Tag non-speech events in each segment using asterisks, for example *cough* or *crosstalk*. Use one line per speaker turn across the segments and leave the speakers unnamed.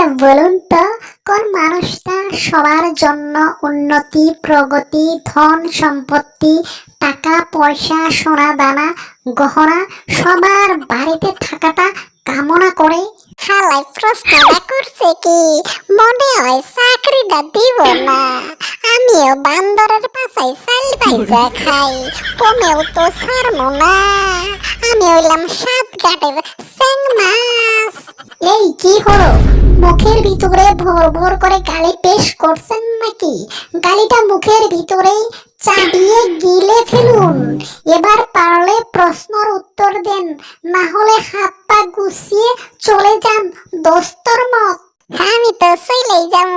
আচ্ছা বলুন তো, কোন মানুষটা সবার জন্য উন্নতি, প্রগতি, ধন, সম্পত্তি, টাকা, পয়সা, সোনা, দানা, গহনা, সবার বাড়িতে থাকাটা কামনা করে
হালাই প্রশ্নটা করছে কি? মনে হয় চাকরিটা দিব না। আমিও বান্দরের পাশাই চাল পাইজা খাই। কমেও তো ছাড়বো না। আমি হইলাম সাত ঘাটের
এই, কি হলো? মুখের ভিতরে ভোর ভোর করে গালি পেশ করছেন নাকি? গালিটা মুখের ভিতরেই চাবিয়ে গিলে ফেলুন। এবার পারলে প্রশ্নর উত্তর দেন, না হলে হাত পা গুছিয়ে চলে যান দোস্তর মত।
আমি তো চলেই যাব।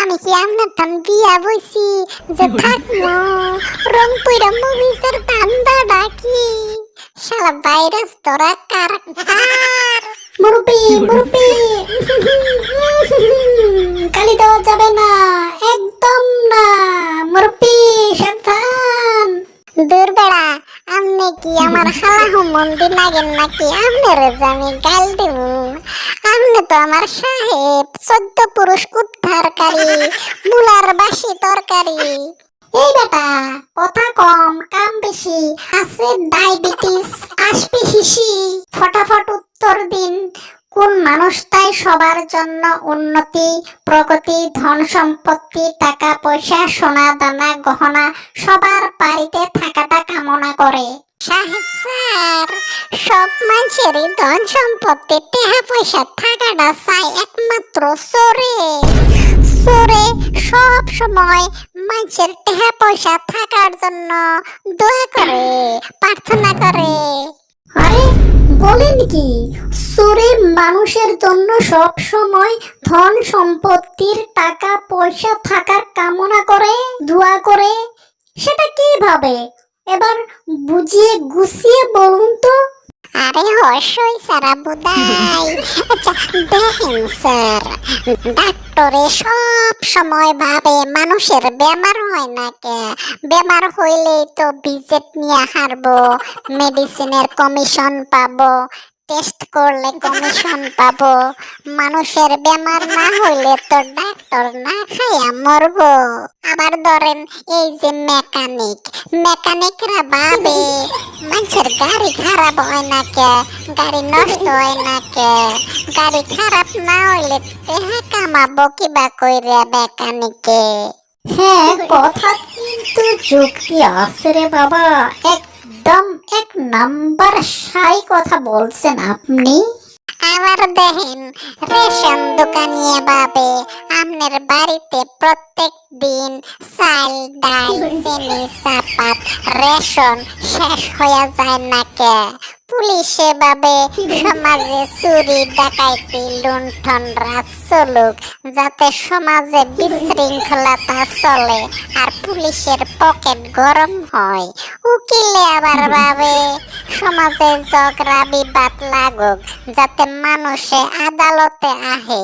আমি কি আপনার টান বিয়া বইছি? যে থাকব। রংপুরা মুভিসের ধান্দা ডাকি শালা ভাইরাস তোরা কার?
মুরব্বি মুরব্বি। *laughs* গালি দেওয়া যাবে না একদম না। মুরব্বি সাবধান।
দুর্বেড়া আপনি কি আমার হালাহু মন্দির লাগেন নাকি? আপনার যে আমি গাল দেব। আপনি তো আমার সাহেব চোদ্দ পুরুষ উদ্ধারকারী মুলার বাসি তরকারি।
এই বেটা, কথা কম, কাম বেশি, আছে ডায়াবেটিস, আসবে হিসি ফটাফট উত্তর দিন, কোন মানুষটাই সবার জন্য উন্নতি, প্রগতি, ধন সম্পত্তি, টাকা পয়সা, সোনা দানা, গহনা, সবার বাড়িতে থাকাটা কামনা করে।
ধন থাকাটা চাই একমাত্র মানুষের পয়সা থাকার জন্য
কি? মানুষের জন্য সব সময় ধন সম্পত্তির টাকা পয়সা থাকার কামনা করে, দোয়া করে, সেটা কীভাবে? এবার বুঝিয়ে গুছিয়ে বলুন তো।
আরে হর্ষই সারা বুদাই। আচ্ছা দেখেন স্যার, ডাক্তারে সব সময় ভাবে মানুষের বেমার হয় না কে? বেমার হইলেই তো ভিজিট নিয়ে হারবো, মেডিসিনের কমিশন পাবো। টেস্ট করলে কমিশন পাবো। মানুষের বেমার না হইলে তো ডাক্তার না খাইয়া মরবো। আবার ধরেন এই যে মেকানিক মেকানিকরা ভাবে, মানুষের গাড়ি খারাপ হয় না কে? গাড়ি নষ্ট হয় না কে? গাড়ি খারাপ না হইলে তেহা কামাবো কিবা কইরা মেকানিকে
হ্যাঁ কথা কিন্তু যুক্তি আছে রে বাবা। একদম এক নাম্বার সাই কথা বলছেন আপনি।
আবার দেখেন রেশন দোকানিয়ে ভাবে আপনার বাড়িতে প্রত্যেক দিন চাল, ডাল, চিনি, চাপাত, রেশন শেষ হয়ে যায় না পুলিশে বাবে সমাজে চুরি, ডাকাইতি, লুণ্ঠন, রাজ চলুক, যাতে সমাজে বিশৃঙ্খলতা চলে আর পুলিশের পকেট গরম হয়। উকিলে আবার ভাবে, সমাজে ঝগড়া, বিবাদ লাগুক, যাতে মানুষে আদালতে আহে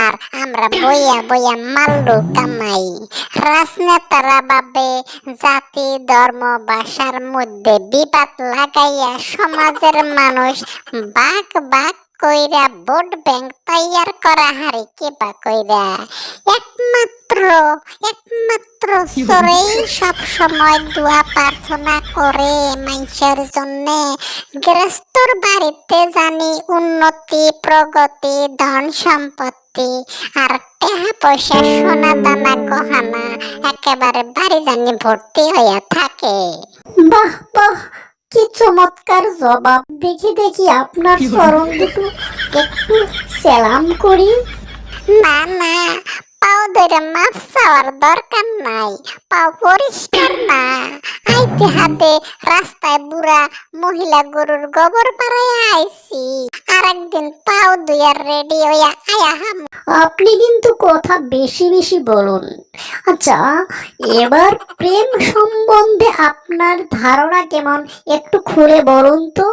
আর আমরা বইয়া বইয়া মাল্লু কামাই। রাজনেতারা ভাবে, জাতি, ধর্ম ভাষার মধ্যে বিবাদ লাগাইয়া সমাজের মানুষ বাক বাক কইরা ভোট ব্যাংক তৈয়ার করা হারি কিবা কইরা? একমাত্র একমাত্র সরেই সব সময় দোয়া প্রার্থনা করে মানুষের জন্য। গৃহস্থর বাড়িতে জানি উন্নতি, প্রগতি, ধন সম্পত্তি, আর টেহা পয়সা, সোনা দানা, গহনা, একেবারে বাড়ি জানি ভর্তি হইয়া থাকে।
বাহ বাহ কি চমৎকার জবাব। দেখি দেখি আপনার চরণ দুটো একটু সেলাম করি।
না না পাও ধরে মাপ চাওয়ার দরকার নাই পাও পরিষ্কার না। আইতে হাতে রাস্তায় বুড়া মহিলা গরুর গোবর পাড়ায় আইছি আর একদিন পাও দুইয়ার রেডি হইয়া আয়া হাম।
আপনি কিন্তু কথা বেশি বেশি বলুন। আচ্ছা এবার প্রেম সম্বন্ধে আপনার ধারণা কেমন? একটু খুলে বলুন তো।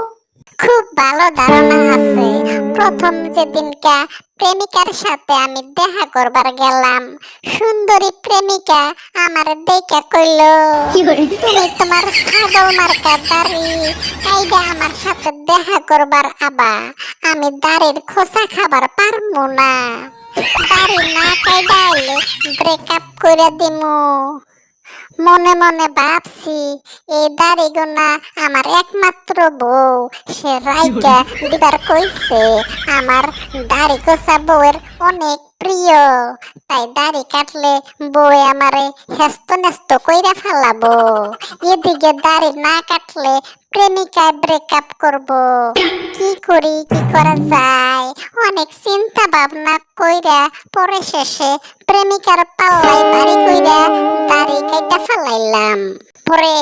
খুব ভালো ধারণা আছে। প্রথম যেদিনকা প্রেমিকার সাথে আমি দেখা করবার গেলাম সুন্দরী প্রেমিকা আমার দেখা কইল। তুমি তোমার ছাগল মার্কা দাড়ি এইটা আমার সাথে দেখা করবার আবা আমি দাড়ির খোসা খাবার পারব না। দাড়ি না কাইডাইলে ব্রেকআপ করে দিমু। মনে মনে ভাবছি এই দাড়ি গোনা আমার একমাত্র বউ। সে রাইকা দিবার কইছে, আমার দাড়ি কোসা বউয়ের অনেক প্রিয়। তাই দাড়ি কাটলে বউ আমারে হেস্ত নেস্ত কইরা ফেলাবো। এদিকে দাড়ি না কাটলে প্রেমিকায় ব্রেকআপ করব। কি করি, কি করা যায়? অনেক চিন্তা ভাবনা কইরা পরে শেষে প্রেমিকার পাল্লাই বাড়ি কইরা দাড়ি কেটে ফেলাইলাম। পরে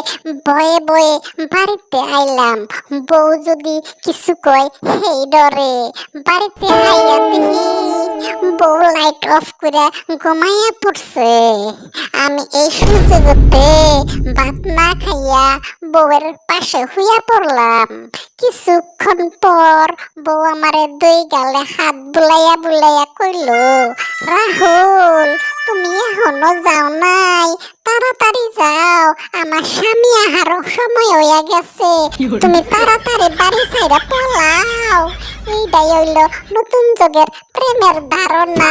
বয়ে বয়ে বাড়িতে আইলাম। বউ যদি কিছু কয় সেই ডরে, বাড়িতে আইয়া দেখি বউ লাইট অফ করে ঘুমাইয়া পড়ছে। আমি এই সুযোগতে ভাত না খাইয়া বউয়ের পাশে হুইয়া পড়লাম। কিছুক্ষণ পর বউ আমারে দুই গালে হাত বুলাইয়া বুলাইয়া কইল, রাহুল তুমি এখনও যাও নাই। তাড়াতাড়ি যাও। আমার স্বামী আহার সময় হইয়া গেছে। তুমি তাড়াতাড়ি বাড়ি ছাইরা পলাও। এইটাই হইল নতুন যুগের প্রেমের ধারণা।